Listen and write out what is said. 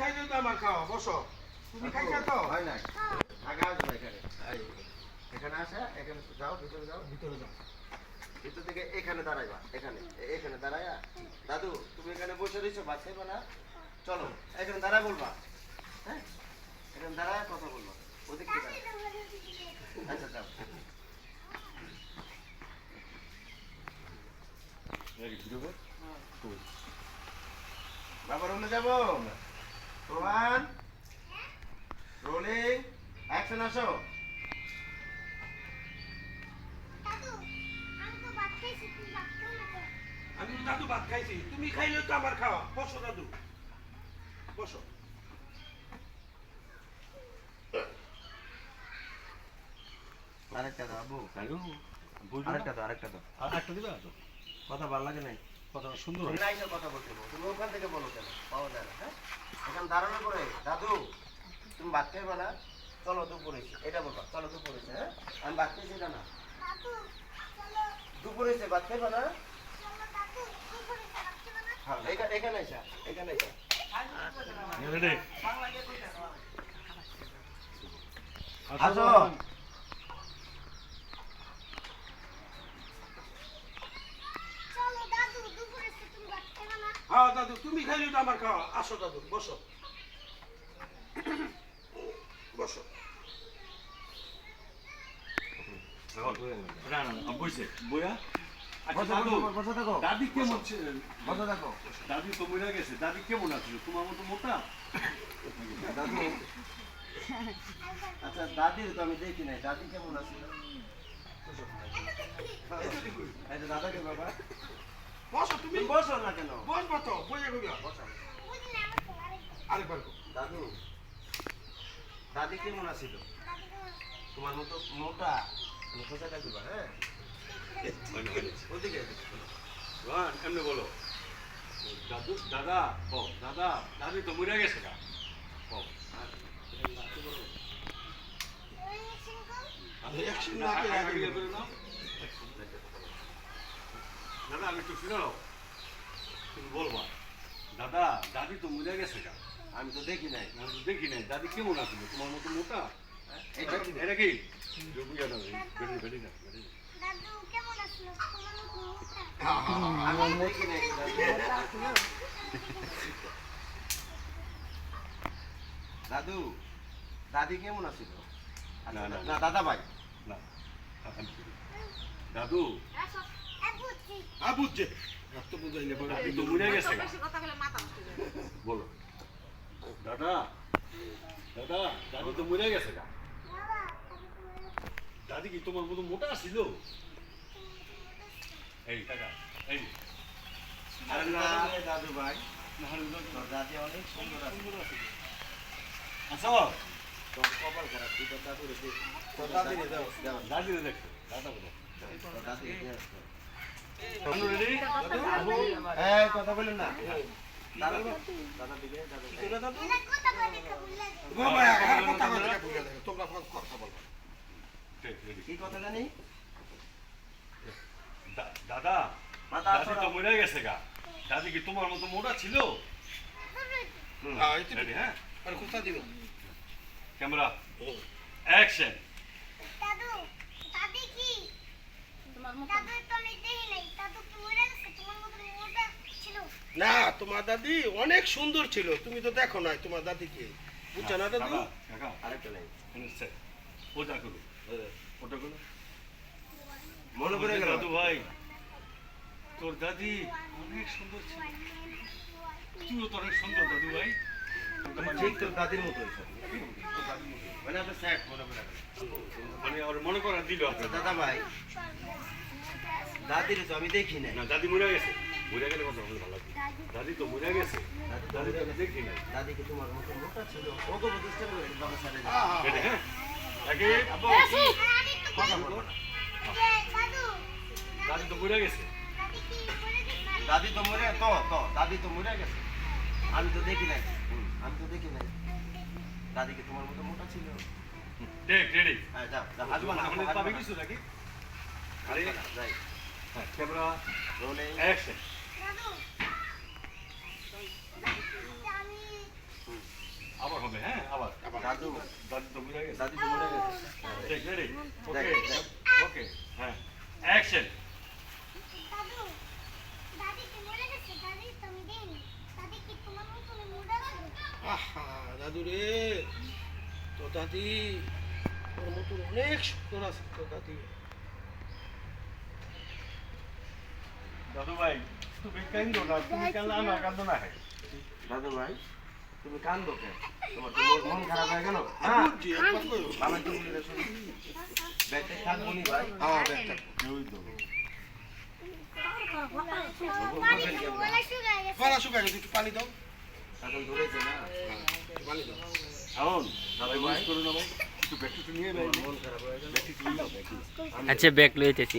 খাইলে তো আমার খাওয়া বসো। তুমি খাইছো তো? হয় নাই। আগে আসব এখানে? এখানে আসা এখানে যাও ভিতরে যাও। ভিতরে যাও। ভিতর থেকে এখানে দাঁড়াইবা এখানে এখানে দাঁড়াইয়া। দাদু তুমি এখানে বসে রয়েছো ভাত খাইবা না? চলো এখানে দাঁড়ায় বলবা। হ্যাঁ? এখানে দাঁড়ায় কথা বলবা। ওদিক থেকে আচ্ছা যাও। বাবা রুমে যাব? রোহান অ্যাকশন আসো। আমি দাদু ভাত খাইছি তুমি খাইলে তো আমার খাওয়া। বসো দাদু। বসো। আরেকটা দাও আবু। বুঝলো আরেকটা দাও আরেকটা দাও। আর একটা দিবে তো কথা ভালো লাগে নাই। কথাটা সুন্দর তুমি কথা বলতে বলো। তুমি ওখান থেকে বলো কেন? পাওয়া যায় না হ্যাঁ? এখানে দাঁড়ানোর পরে দাদু তুমি ভাত খাইবা না? চলো দুপুরে এসে। এটা বলবা চলো দুপুরে এসে, হ্যাঁ? আমি ভাত এটা না? চলো দুপুরে এসে ভাত না? না হ্যাঁ এখানে এসা এখানে এসা। আসো। দাদু এসে তুমি ভাত না? হ্যাঁ দাদু তুমি খাইলে তো আমার খাওয়া। আসো দাদু বসো। বসো আচ্ছা দাদু কেমন দাদি তো মরে গেছে দাদি কেমন আছিল তোমার মতো মোটা দাদু আচ্ছা দাদির তো আমি দেখি নাই দাদি কেমন যে দাদাকে বাবা বসো তুমি বসো না কেন বসবো তো বসে গিয়া বসো বুঝি না আমার তো আরে আরেকবার। দাদু দাদি কেমন আছিল? তোমার মতো মোটা? কোথায় থাকবা হ্যাঁ? ওদিকে রোহান এমনি বলো। দাদু দাদা ও দাদা দাদি তো মরে গেছে গা। ও। দাদা আমি একটু নাও। বলবা দাদা দাদি তো মরে গেছে গা। আমি তো দেখি নাই আমি তো দেখি নাই দাদি কেমন আছিল তোমার মতো মোটা এটা কি দাদু কেমন আসলো তোমার মতো মোটা হ্যাঁ, হ্যাঁ, হ্যাঁ। আমি দেখি নাই দাদু দাদি কেমন আছিল না, দাদা ভাই না দাদু বুঝছি হ্যাঁ বুঝছে এত বুঝাইলে বলো দাদা দাদা দাদি তো মরে গেছে গা। দাদু দাদি কি তোমার মতো মোটা ছিল? এই টাকা এই। যে। আরে না রে দাদু ভাই দাদু দাদি অনেক সুন্দর আছে। আসো কপাল খারাপ তুই তোর দাদুরে দেখ তোর দাদিরে দাও দাও দাদি দেখো দাদা বলো। তোর দাদিরে দে আপনি রেডি এই কথা বলেন না। দাদা তোমরা কি তোমার মতো মোটা ছিল? হ্যাঁ। ক্যামেরা। অ্যাকশন। দাদু, দাদি কি? দাদু তো আমি দেখি নাই দাদু কি মরে গেছে তোমার মতো মোটা ছিল না তোমার দাদি অনেক সুন্দর ছিল। তুমি তো দেখো নাই তোমার দাদিকে। বুঝছ না দাদু স্যার ওটা করো। ওটা করো মনে পড়ে গেল? দাদু ভাই তোর দাদি অনেক সুন্দর ছিল। তুইও তো অনেক সুন্দর দাদু ভাই। ঠিক তোর দাদির মতো মানে আপনার স্যাট মনে মানে ওর মনে করা দিল আচ্ছা, আপনার দাদা ভাই। দাদির তো আমি দেখি নাই। না দাদি মরে গেছে। মরে গেলে কথা বলে ভালো লাগবে। দাদি তো মরে গেছে। দাদি তো আমি দেখি না দাদি কি তোমার মতো মোটা ছিল ওকে বুঝতে পারবে বাবা সাথে রেডি হ্যাঁ। আগে কথা বলব দাদু দাদি তো মরে গেছে। দাদি তো মরে তো তো দাদি তো মরে গেছে। আমি তো দেখি নাই। আমি তো দেখি নাই। দাদি কি তোমার মতো মোটা ছিল। দেখ রেডি। হ্যাঁ যাও যাও, হাসবা না আমাদের পাবে কিছু নাকি? আরে যাই। হ্যাঁ, camera, rolling, action. আবার হবে হ্যাঁ আবার। দাদু। দাদু দাদু ওকে হ্যাঁ অ্যাকশন দাদু দাদু রে। তো দাদি তোর মতো অনেক সুন্দর আছে তো দাদি। দাদু ভাই তুমি কান্দো না তুমি কান্দো না। কান্দো না। দাদু ভাই তুমি কান্দো কেন? তোমার মন- খারাপ হয়ে গেল? হ্যাঁ জি, একবার করো। বাবা কি বলে শুনি ব্যাগটা থাকব নি ভাই? হ্যাঁ, ব্যাগটা। শুকায় গেছে একটু পানি দাও। এখন ধরেছে না? একটু পানি দাও। এখন দাদু ভাই। করে নেব। একটু ব্যাগটা নিয়ে মন খারাপ হয়ে গেল। ব্যাগটা নিয়ে যাও আচ্ছা ব্যাগ লইতেছি।